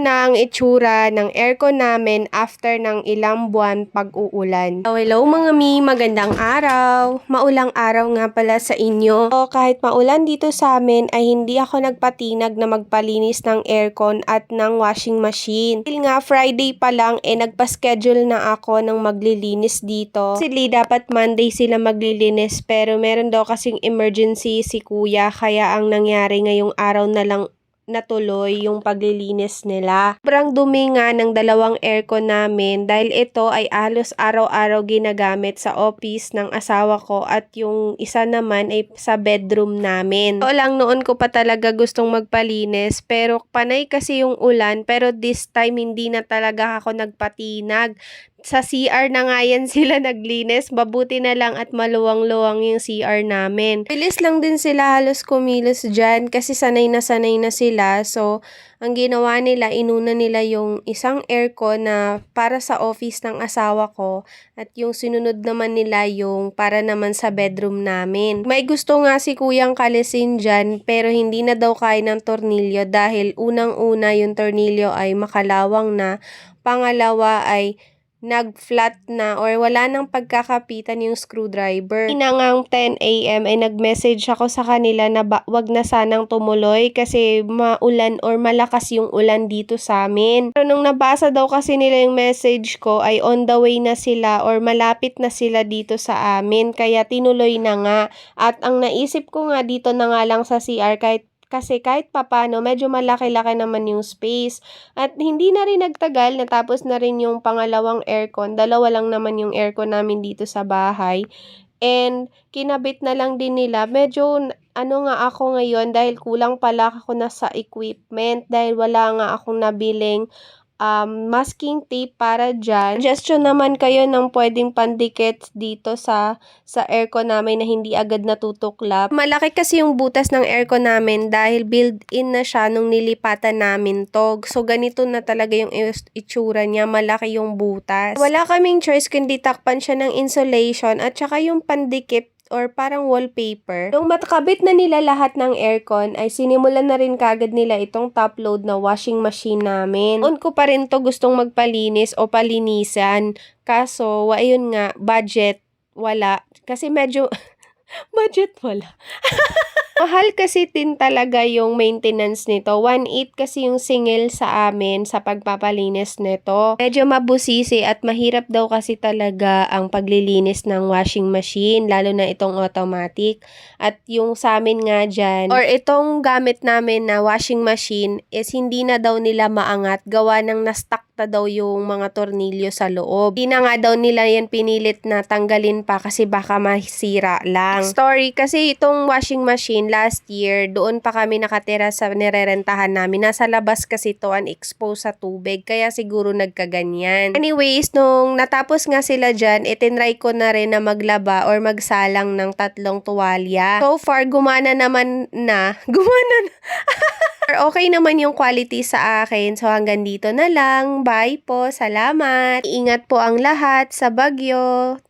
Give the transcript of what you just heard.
na ang itsura ng aircon namin after ng ilang buwan pag-uulan. So, hello mga mi, magandang araw. Maulang araw nga pala sa inyo. So, kahit maulan dito sa amin ay hindi ako nagpatinag na magpalinis ng aircon at ng washing machine. Dahil nga Friday pa lang eh nagpa-schedule na ako ng maglilinis dito. Kasi dapat Monday sila maglilinis pero meron daw kasing emergency si kuya kaya ang nangyari ngayong araw na lang natuloy yung paglilinis nila. Sobrang dumi nga ng dalawang aircon namin dahil ito ay halos araw-araw ginagamit sa office ng asawa ko at yung isa naman ay sa bedroom namin. So lang noon ko pa talaga gustong magpalinis pero panay kasi yung ulan pero this time hindi na talaga ako nagpatinag sa CR na nga yan sila naglinis. Mabuti na lang at maluwang-luwang yung CR namin. Bilis lang din sila halos kumilos dyan kasi sanay na sanay na sila. So, ang ginawa nila, inuna nila yung isang aircon na para sa office ng asawa ko at yung sinunod naman nila yung para naman sa bedroom namin. May gusto nga si kuyang kalisin dyan pero hindi na daw kaya ng tornilyo dahil unang-una yung tornilyo ay makalawang na. Pangalawa ay nag-flat na or wala nang pagkakapitan yung screwdriver. Inangang 10 a.m. ay nag-message ako sa kanila na ba, wag na sanang tumuloy kasi maulan or malakas yung ulan dito sa amin. Pero nung nabasa daw kasi nila yung message ko ay on the way na sila or malapit na sila dito sa amin kaya tinuloy na nga. At ang naisip ko nga dito na nga lang sa CR kahit kasi kahit papano, medyo malaki-laki naman yung space. At hindi na rin nagtagal, natapos na rin yung pangalawang aircon. Dalawa lang naman yung aircon namin dito sa bahay. And kinabit na lang din nila. Medyo ano nga ako ngayon dahil kulang pala ako na sa equipment. Dahil wala nga akong nabiling um, masking tape para dyan. Suggestion naman kayo ng pwedeng pandikit dito sa, sa aircon namin na hindi agad natutuklap. Malaki kasi yung butas ng aircon namin dahil built-in na siya nung nilipatan namin to. So, ganito na talaga yung itsura niya. Malaki yung butas. Wala kaming choice kundi takpan siya ng insulation at saka yung pandikit or parang wallpaper. Nung matakabit na nila lahat ng aircon, ay sinimulan na rin kagad nila itong top load na washing machine namin. On ko pa rin to gustong magpalinis o palinisan. Kaso, ayun nga, budget, wala. Kasi medyo, budget wala. Mahal kasi din talaga yung maintenance nito. 1.8 kasi yung singil sa amin sa pagpapalinis nito. Medyo mabusisi at mahirap daw kasi talaga ang paglilinis ng washing machine, lalo na itong automatic. At yung sa amin nga dyan, or itong gamit namin na washing machine is hindi na daw nila maangat. Gawa ng na-stuck na daw yung mga tornilyo sa loob. Hindi na nga daw nila yan pinilit na tanggalin pa kasi baka masira lang. Story, kasi itong washing machine last year, doon pa kami nakatira sa nirerentahan namin. Nasa labas kasi to unexposed sa tubig, kaya siguro nagkaganyan. Anyways, nung natapos nga sila dyan, itinry ko na rin na maglaba or magsalang ng tatlong tuwalya. So far, gumana naman na. Gumana na. okay naman yung quality sa akin. So hanggang dito na lang. Bye po. Salamat. Ingat po ang lahat sa Bagyo.